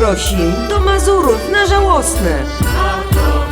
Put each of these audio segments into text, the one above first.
Prosin do Mazurów na Żałosne. A to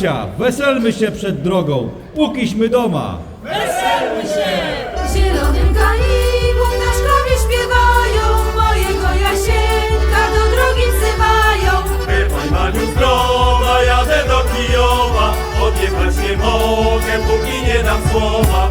bracia, weselmy się przed drogą, pókiśmy doma. Weselmy się! W zielonym kalibu ptaszkowie śpiewają, mojego jasienka do drogi wzywają. Wypoń Maniu zdrowa, jadę do Kijowa, odjechać nie mogę, póki nie dam słowa.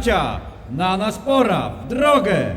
bracia, na nas pora, w drogę!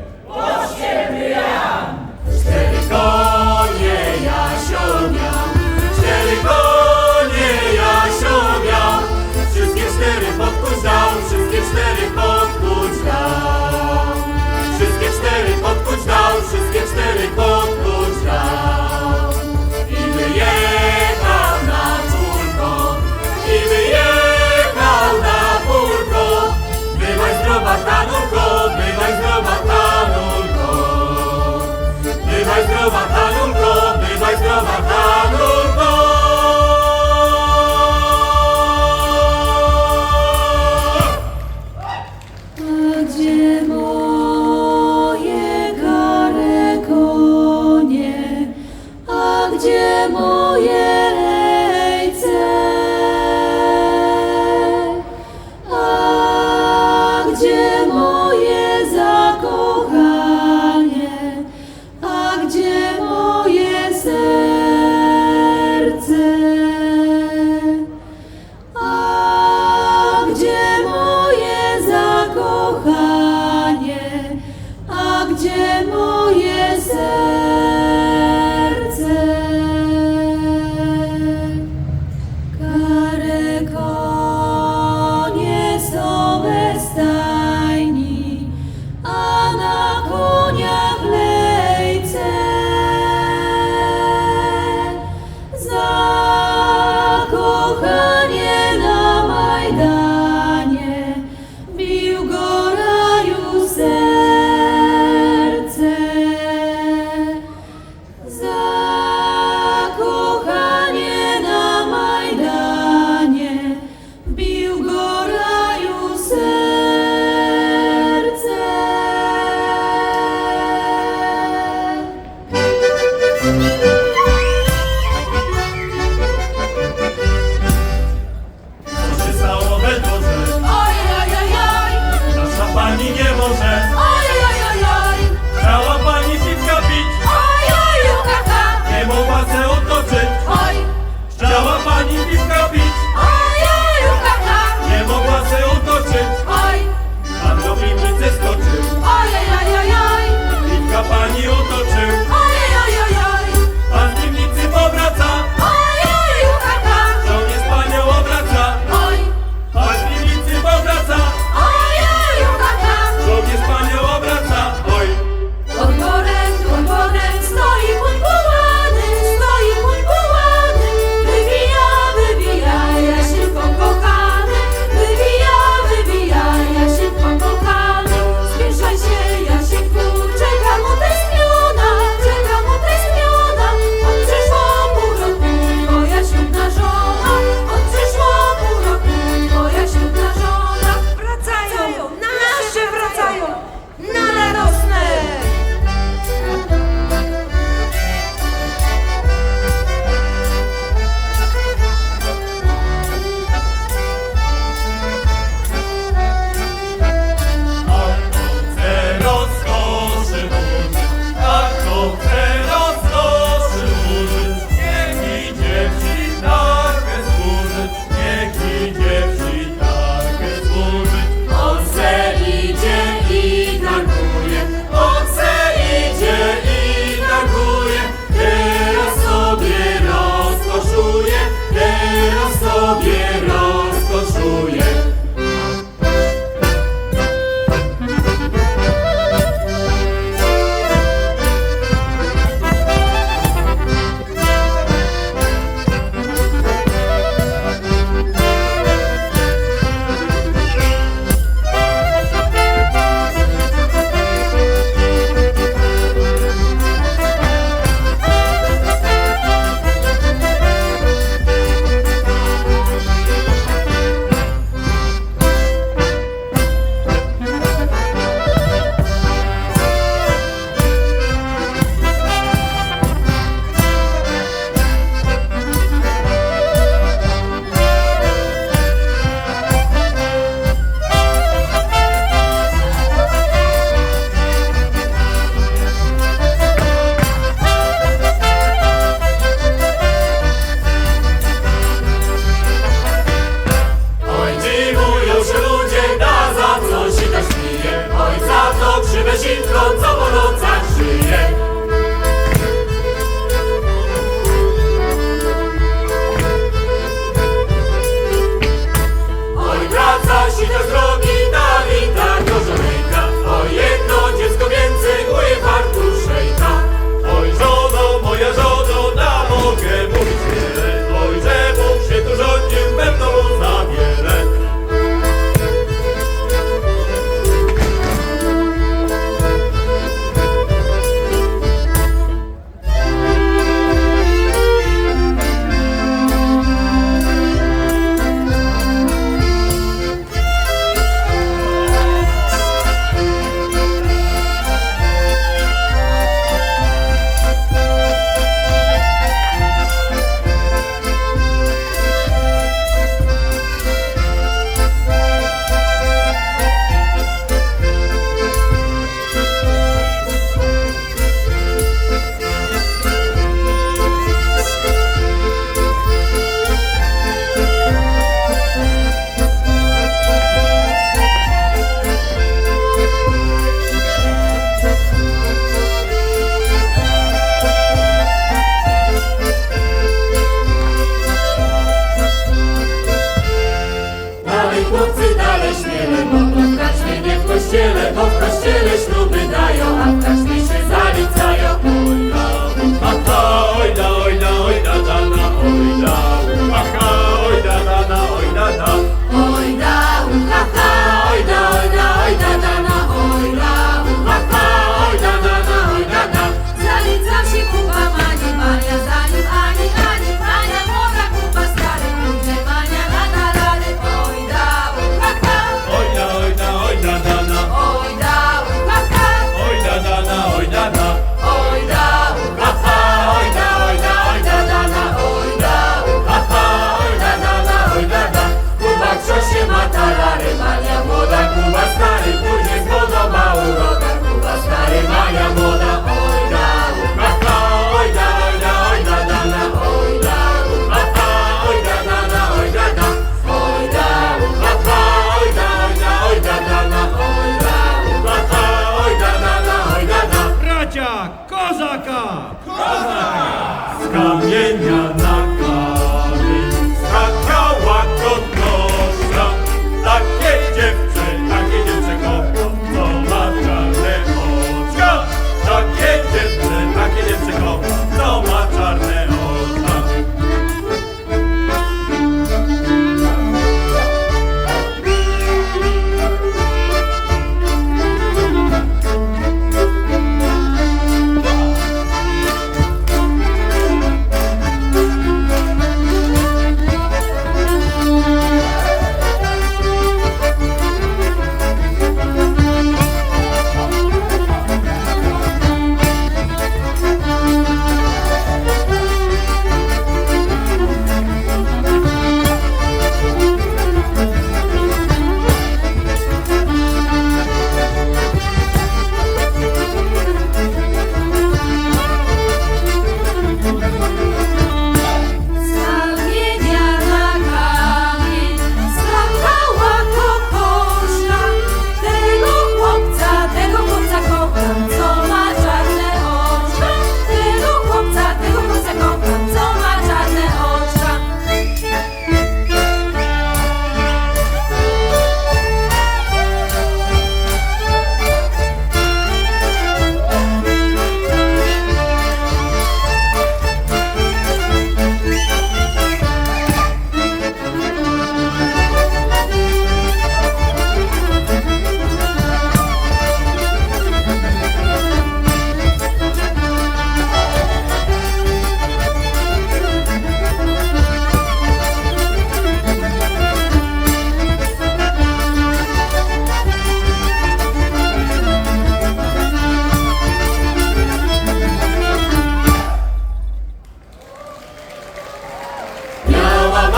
ciele, bo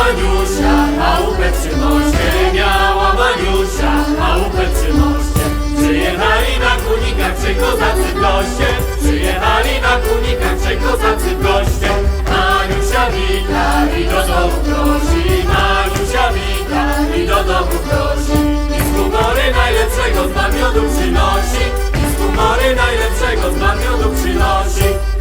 Maniusia, a uplecy noście miała Maniusia, a uplecy noście Przyjechali na kunikach, czy kozacy w goście. Przyjechali na kunikach, czy kozacy goście. Maniusia wita i do domu prosi Maniusia wita i do domu prosi I z humory najlepszego z namiodu przynosi. I z humory najlepszego z namiodu przynosi.